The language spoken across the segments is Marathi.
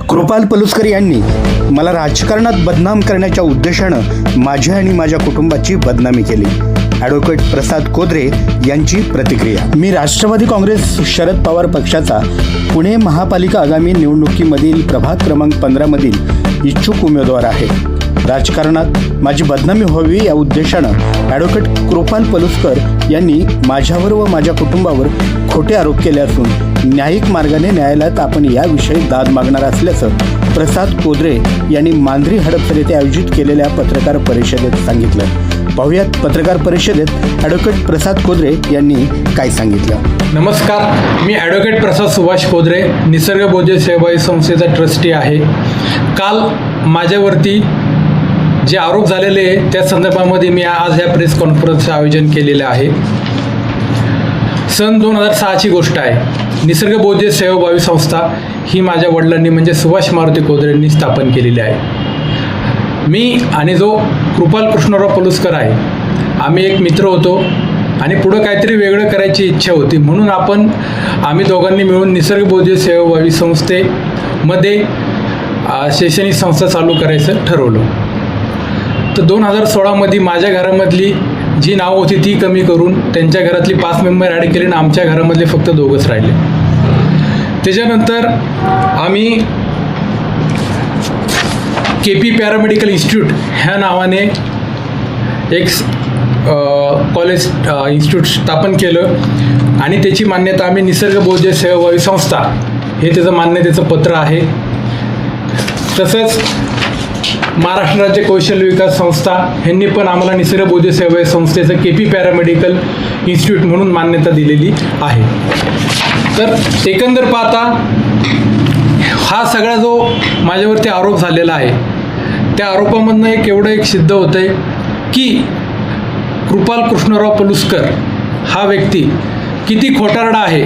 कृपाल पलुसकर यांनी मला राजकारणात बदनाम करण्याच्या उद्देशानं माझ्या आणि माझ्या कुटुंबाची बदनामी केली. ॲडव्होकेट प्रसाद कोदरे यांची प्रतिक्रिया. मी राष्ट्रवादी काँग्रेस शरद पवार पक्षाचा पुणे महापालिका आगामी निवडणुकीमधील प्रभाग क्रमांक पंधरामधील इच्छुक उमेदवार आहे. राजकारणात माझी बदनामी व्हावी या उद्देशानं ॲडव्होकेट कृपाल पलुसकर यांनी माझ्यावर व माझ्या कुटुंबावर खोटे आरोप केले असून न्यायिक मार्गाने न्यायालयात आपण याविषयी दाद मागणार असल्याचं प्रसाद कोदरे यांनी मांजरी हडपसर येथे आयोजित केलेल्या पत्रकार परिषदेत सांगितलं. पाहुयात पत्रकार परिषदेत ॲडव्होकेट प्रसाद कोदरे यांनी काय सांगितलं. नमस्कार मी ॲडव्होकेट प्रसाद सुभाष कोदरे निसर्ग बोधे सेवाई संस्थेचा ट्रस्टी आहे. काल माझ्यावरती जे आरोप झालेले आहे त्या संदर्भामध्ये मी आज या प्रेस कॉन्फरन्सचं आयोजन केलेलं आहे. सन दोन हजार सहाची गोष्ट आहे. निसर्ग बोधे सेवाभावी संस्था ही माझ्या वडिलांनी म्हणजे सुभाष मारुती कोदरेंनी स्थापन केलेली आहे. मी आणि जो कृपाल कृष्णराव पलुसकर आहे आम्ही एक मित्र होतो आणि पुढं काहीतरी वेगळं करायची इच्छा होती. म्हणून आपण आम्ही दोघांनी मिळून निसर्ग बौद्ध सेवाभावी संस्थेमध्ये शैक्षणिक संस्था चालू करायचं ठरवलं. तर दोन हजार सोळामध्ये माझ्या घरामधली जी नावं होती ती कमी करून त्यांच्या घरातली पाच मेंबर ॲड केले आणि आमच्या घरामधले फक्त दोघंच राहिले. त्याच्यानंतर आम्ही के पी पॅरामेडिकल इन्स्टिट्यूट ह्या नावाने एक कॉलेज इन्स्टिट्यूट स्थापन केलं. आणि त्याची मान्यता आम्ही निसर्ग बौद्ध सेवाभावी संस्था हे त्याचं मान्यतेचं पत्र आहे. तसंच महाराष्ट्र राज्य कौशल्य विकास संस्था ह्यांनी पण आम्हाला निसर्ग बौद्ध सेवा संस्थेचं के पी पॅरामेडिकल इन्स्टिट्यूट म्हणून मान्यता दिलेली आहे. तर एकंदर पाहता हा सगळा जो माझ्यावरती आरोप झालेला आहे त्या आरोपामधनं एक एवढं एक सिद्ध होतं आहे की कृपाल कृष्णराव पलुसकर हा व्यक्ती किती खोटारडा आहे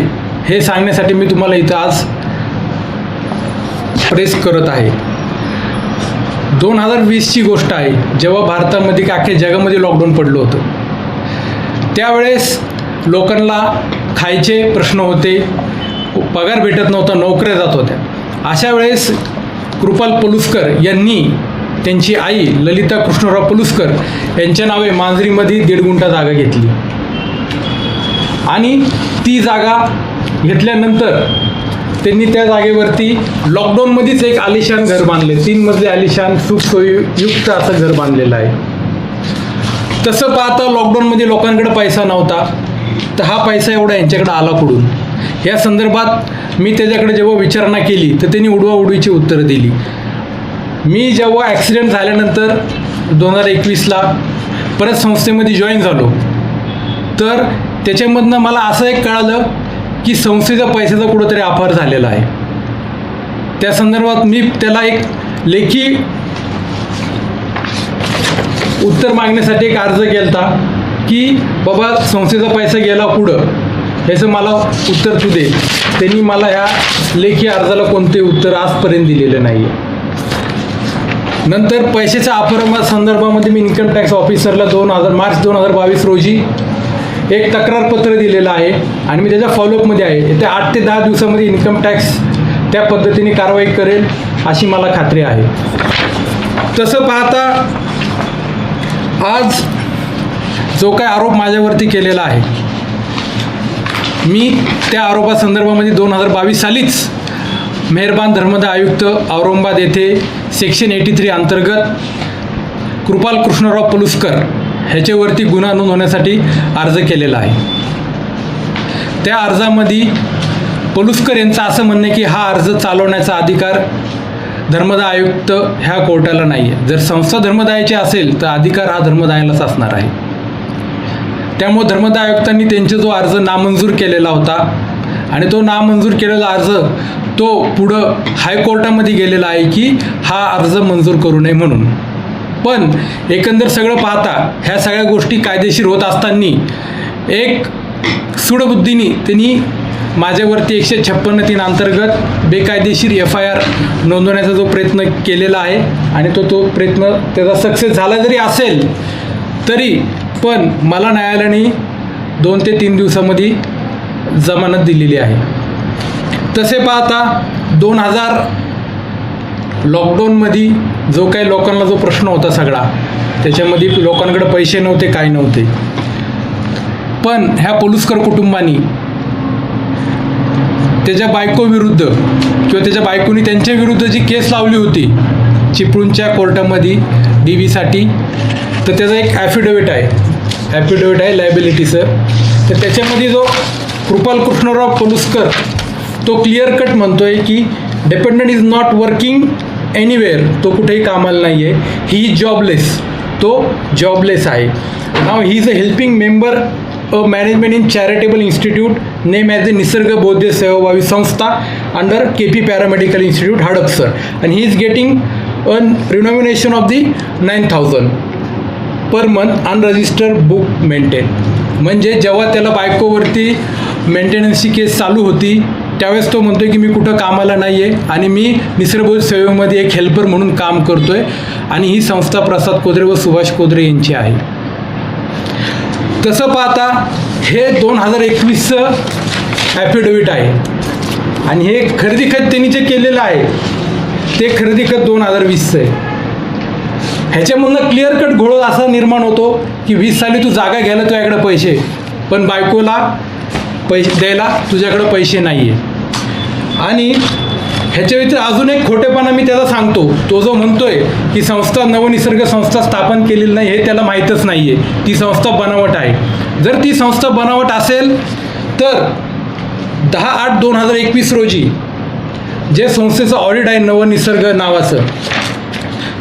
हे सांगण्यासाठी मी तुम्हाला इथं आज प्रेस करत आहे. दोन हजार वीसची गोष्ट आहे जेव्हा भारतामध्ये अख्ख्या जगामध्ये लॉकडाऊन पडलं होतं. त्यावेळेस लोकांना खायचे प्रश्न होते पगार भेटत नव्हता नोकऱ्या जात होत्या. अशा वेळेस कृपाल पलुसकर यांनी त्यांची आई ललिता कृष्णराव पलुसकर यांच्या नावे मांजरीमध्ये दीड गुंठा जागा घेतली. आणि ती जागा घेतल्यानंतर त्यांनी त्या जागेवरती लॉकडाऊनमध्येच एक आलिशान घर बांधले. तीन मजले आलिशान सुखसोयीयुक्त असं घर बांधलेलं आहे. तसं पाहता लॉकडाऊनमध्ये लोकांकडे पैसा नव्हता. तर हा पैसा एवढा यांच्याकडे आला कुठून? या संदर्भात मी त्याच्याकडे जेव्हा विचारणा केली तर त्यांनी उडवा उडवीची उत्तरं दिली. मी जेव्हा ॲक्सिडेंट झाल्यानंतर दोन हजार एकवीसला परत संस्थेमध्ये जॉईन झालो. तर त्याच्यामधनं मला असं एक कळालं की संस्थेचा पैशाचा कुठंतरी अपहार झालेला आहे. त्या संदर्भात मी त्याला एक लेखी उत्तर मागण्यासाठी एक अर्ज केला होता की बाबा संस्थेचा पैसा गेला पुढं ह्याचं मला उत्तर तू दे. त्यांनी मला ह्या लेखी अर्जाला कोणते उत्तर आजपर्यंत दिलेलं नाही आहे नंतर पैशाच्या अपरमा संदर्भामध्ये मी इन्कम टॅक्स ऑफिसरला दोन हजार मार्च दोन हजार बावीस रोजी एक तक्रारपत्र दिलेलं आहे आणि मी त्याच्या फॉलोअपमध्ये आहे. येत्या आठ ते दहा दिवसामध्ये इन्कम टॅक्स त्या पद्धतीने कारवाई करेल अशी मला खात्री आहे. तसं पाहता आज जो काय आरोप माझ्यावरती केलेला आहे मी त्या आरोपासंदर्भामध्ये दोन हजार बावीस सालीच मेहरबान धर्मदा आयुक्त औरंगाबाद येथे सेक्शन एटी थ्री अंतर्गत कृपाल कृष्णराव पलुसकर ह्याच्यावरती गुन्हा नोंद होण्यासाठी अर्ज केलेला आहे. त्या अर्जामध्ये पलुसकर यांचं असं म्हणणं की हा अर्ज चालवण्याचा अधिकार धर्मदा आयुक्त ह्या कोर्टाला नाही आहे जर संस्था धर्मदायाची असेल तर अधिकार हा धर्मदायालाच असणार आहे. त्यामुळे धर्मदाय आयुक्तांनी त्यांचा जो अर्ज नामंजूर केलेला होता आणि तो नामंजूर केलेला अर्ज तो पुढं हायकोर्टामध्ये गेलेला आहे की हा अर्ज मंजूर करू नये म्हणून. पण एकंदर सगळं पाहता ह्या सगळ्या गोष्टी कायदेशीर होत असताना एक सुडबुद्धीनी त्यांनी माझ्यावरती एकशे छप्पन्न तीन अंतर्गत बेकायदेशीर एफ आय आर नोंदवण्याचा जो प्रयत्न केलेला आहे आणि तो तो प्रयत्न त्याचा सक्सेस झाला जरी असेल तरी पण मला न्यायालयाने दोन ते तीन दिवसामध्ये जमानत दिलेली आहे. तसे पाहता दोन हजार लॉकडाऊनमध्ये जो काही लोकांना जो प्रश्न होता सगळा त्याच्यामध्ये लोकांकडे पैसे नव्हते काय नव्हते. पण ह्या पोलुसकर कुटुंबानी त्याच्या बायकोविरुद्ध किंवा त्याच्या बायकोनी त्यांच्या विरुद्ध जी केस लावली होती चिपळूणच्या कोर्टामध्ये डी व्हीसाठी तर त्याचा एक ॲफिडेविट आहे. ॲपिडेविट आहे लायबिलिटीचं तर त्याच्यामध्ये जो कृपाल कृष्णराव पलुस्कर तो क्लिअर कट म्हणतो आहे की dependent is not working anywhere तो कुठेही कामाला नाही आहे ही इज जॉबलेस तो जॉबलेस आहे. नाव he is a helping member a management in charitable institute name as a Nisarg Bauddh Sevabhavi Sanstha under K P paramedical institute Hadapsar आणि he is getting a renomination of the nine thousand per month unregistered book maintain म्हणजे जेव्हा त्याला बायकोवरती मेंटेनन्सची केस चालू होती त्यावेळेस तो म्हणतो की मी कुठं कामाला नाही आहे आणि मी निसर्गबोध सेवेमध्ये एक हेल्पर म्हणून काम करतो आहे आणि ही संस्था प्रसाद कोदरे व सुभाष कोदरे यांची आहे. तसं पाहता हे दोन हजार एकवीसचं ॲफिडेविट आहे. आणि हे खरेदी खत त्यांनी जे केलेलं आहे ते खरेदी खत दोन हजार वीसचं आहे. ह्याच्यामधनं क्लिअर कट घोळ असा निर्माण होतो की वीस साली तू जागा घ्यायला तुझ्याकडे पैसे पण बायकोला पैसे द्यायला तुझ्याकडं पैसे नाही आहे आणि ह्याच्या व्यतिरिक्त अजून एक खोटेपणा मी त्याला सांगतो. तो जो म्हणतोय की संस्था नवनिसर्ग संस्था स्थापन केलेली नाही हे त्याला माहीतच नाही आहे ती संस्था बनावट आहे. जर ती संस्था बनावट असेल तर दहा आठ दोन हजार एकवीस रोजी जे संस्थेचं ऑडिट आहे नवनिसर्ग नावाचं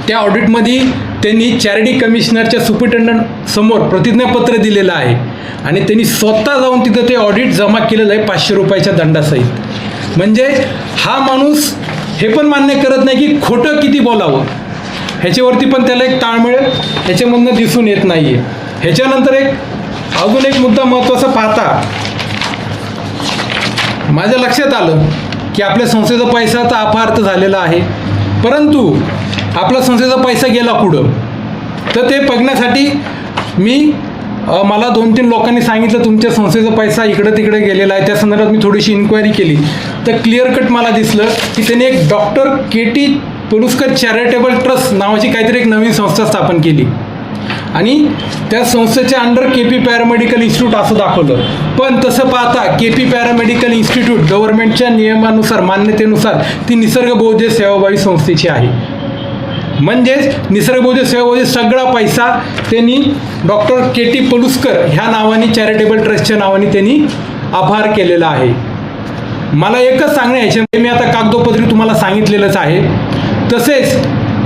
त्या ऑडिटमध्ये त्यांनी चॅरिटी कमिशनरच्या सुपरिटेंडंट समोर प्रतिज्ञापत्र दिलेलं आहे. आणि त्यांनी स्वतः जाऊन तिथं ते ऑडिट जमा केलेलं आहे पाचशे रुपयाच्या दंडासहित. म्हणजे हा माणूस हे पण मान्य करत नाही की खोटं किती बोलावं. ह्याच्यावरती पण त्याला एक ताळमेळ ह्याच्यामधनं दिसून येत नाही आहे ह्याच्यानंतर एक अजून एक मुद्दा महत्त्वाचा पाहता. माझ्या लक्षात आलं की आपल्या संस्थेचा पैसा तर अपार्थ झालेला आहे. परंतु आपला संस्थेचा पैसा गेला कुठं? तर ते बघण्यासाठी मी मला दोन तीन लोकांनी सांगितलं तुमच्या संस्थेचा पैसा इकडं तिकडे गेलेला आहे. त्या संदर्भात मी थोडीशी इन्क्वायरी केली. तर क्लिअर कट मला दिसलं की त्यांनी एक doctor K T Puruskar charitable trust नावाची काहीतरी एक नवीन संस्था स्थापन केली. आणि त्या संस्थेच्या under K P paramedical institute असं दाखवलं. पण तसं पाहता के पी पॅरामेडिकल इन्स्टिट्यूट गव्हर्नमेंटच्या नियमानुसार मान्यतेनुसार ती निसर्ग बौद्ध सेवाभावी संस्थेची आहे. म्हणजेच निसर्गबोध सेवाभावी सगळा पैसा त्यांनी डॉक्टर के टी पलुस्कर ह्या नावाने चॅरिटेबल ट्रस्टच्या नावाने त्यांनी आभार केलेला आहे. मला एकच सांगणं आहे मी आता कागदोपत्री तुम्हाला सांगितलेलंच आहे. तसेच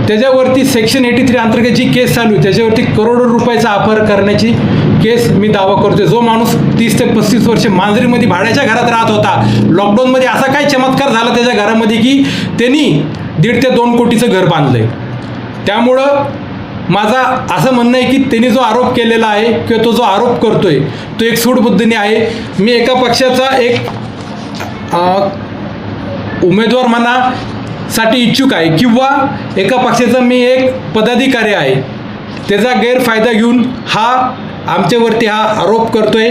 त्याच्यावरती सेक्शन एटी थ्री अंतर्गत जी केस चालू आहे त्याच्यावरती करोडो रुपयाचा अपहार करण्याची केस मी दावा करतोय. जो माणूस तीस ते पस्तीस वर्ष मांजरीमध्ये भाड्याच्या घरात राहत होता लॉकडाऊनमध्ये असा काय चमत्कार झाला त्याच्या घरामध्ये की त्यांनी दीड ते दोन कोटीचं घर बांधलं आहे त्यामुळं माझा असं म्हणणं आहे की त्यांनी जो आरोप केलेला आहे किंवा तो जो आरोप करतोय तो एक सूडबुद्धीने आहे. मी एका पक्षाचा एक उमेदवार म्हणा साठी इच्छुक आहे किंवा एका पक्षाचा मी एक पदाधिकारी आहे. त्याचा गैरफायदा घेऊन हा आमच्यावरती हा आरोप करतोय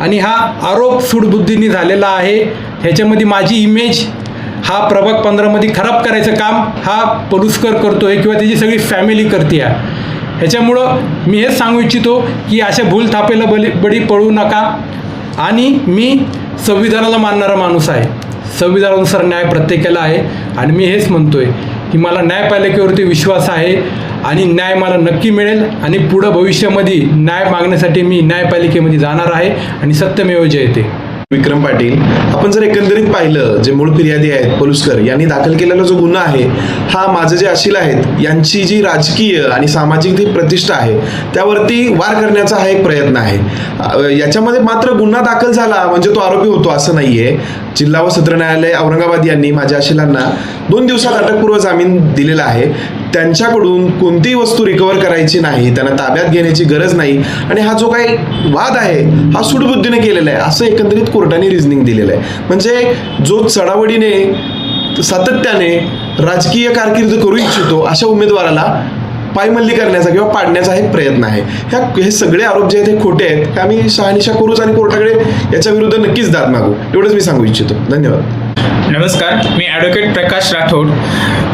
आणि हा आरोप सूडबुद्धीने झालेला आहे. ह्याच्यामध्ये माझी इमेज हा प्रभाग पंधरामध्ये खराब करायचं काम हा पलुस्कर आहे किंवा त्याची सगळी फॅमिली करते आहे ह्याच्यामुळं मी हेच सांगू इच्छितो की अशा भूल थापेला बली बळी पळू नका. आणि मी संविधानाला मानणारा माणूस आहे. संविधानानुसार न्याय प्रत्येकाला आहे. आणि मी हेच म्हणतो आहे की मला न्यायपालिकेवरती विश्वास आहे आणि न्याय मला नक्की मिळेल आणि पुढं भविष्यामध्ये न्याय मागण्यासाठी मी न्यायपालिकेमध्ये जाणार आहे आणि सत्यमेव जयते विक्रम पाटील आपण जर एकंदरीत पाहिलं जे मूळ फिर्यादी आहेत पलुस्कर यांनी दाखल केलेला जो गुन्हा आहे हा माझे जे अशील आहेत यांची जी राजकीय आणि सामाजिक जी प्रतिष्ठा आहे त्यावरती वार करण्याचा हा एक प्रयत्न आहे. याच्यामध्ये मात्र गुन्हा दाखल झाला म्हणजे तो आरोपी होतो असं नाहीये. जिल्हा व सत्र न्यायालय औरंगाबाद यांनी माझ्या अशिलांना दोन दिवसात अटकपूर्व जामीन दिलेला आहे. त्यांच्याकडून कोणतीही वस्तू रिकवर करायची नाही त्यांना ताब्यात घेण्याची गरज नाही. आणि हा जो काही वाद आहे हा सुडबुद्धीने केलेला आहे असं एकंदरीत कोर्टाने रिझनिंग दिलेलं आहे. म्हणजे जो चढावडीने सातत्याने राजकीय कारकीर्द करू इच्छितो अशा उमेदवाराला पायमल्ली करण्याचा किंवा पाडण्याचा हे प्रयत्न आहे. ह्या हे सगळे आरोप जे आहेत हे खोटे आहेत. आम्ही शहानिशा करूच आणि कोर्टाकडे याच्या विरुद्ध नक्कीच दाद मागू. एवढंच मी सांगू इच्छितो. धन्यवाद. नमस्कार मी ॲडव्होकेट प्रकाश राठोड.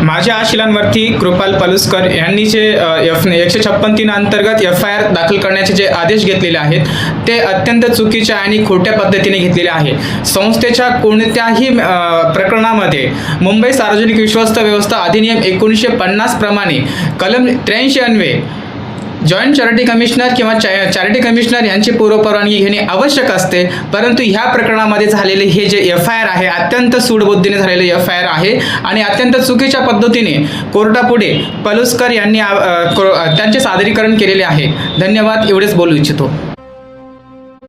माझ्या आशिलांवरती कृपाल पलुस्कर यांनी जे एफ एकशे छप्पन तीन अंतर्गत एफ आय आर दाखल करण्याचे जे आदेश घेतलेले आहेत ते अत्यंत चुकीच्या आणि खोट्या पद्धतीने घेतलेले आहे. संस्थेच्या कोणत्याही प्रकरणामध्ये मुंबई सार्वजनिक विश्वस्त व्यवस्था अधिनियम एकोणीसशे पन्नास प्रमाणे कलम त्र्याऐंशी अन्वे जॉईंट चॅरिटी कमिशनर किंवा चॅ चॅरिटी कमिशनर यांची पूर्वपरवानगी घेणे आवश्यक असते परंतु ह्या प्रकरणामध्ये झालेले हे जे एफ आय आर आहे अत्यंत सूडबुद्धीने झालेले एफ आय आर आहे आणि अत्यंत चुकीच्या पद्धतीने कोर्टापुढे पलुस्कर यांनी को- त्यांचे सादरीकरण केलेले आहे. धन्यवाद एवढेच बोलू इच्छितो.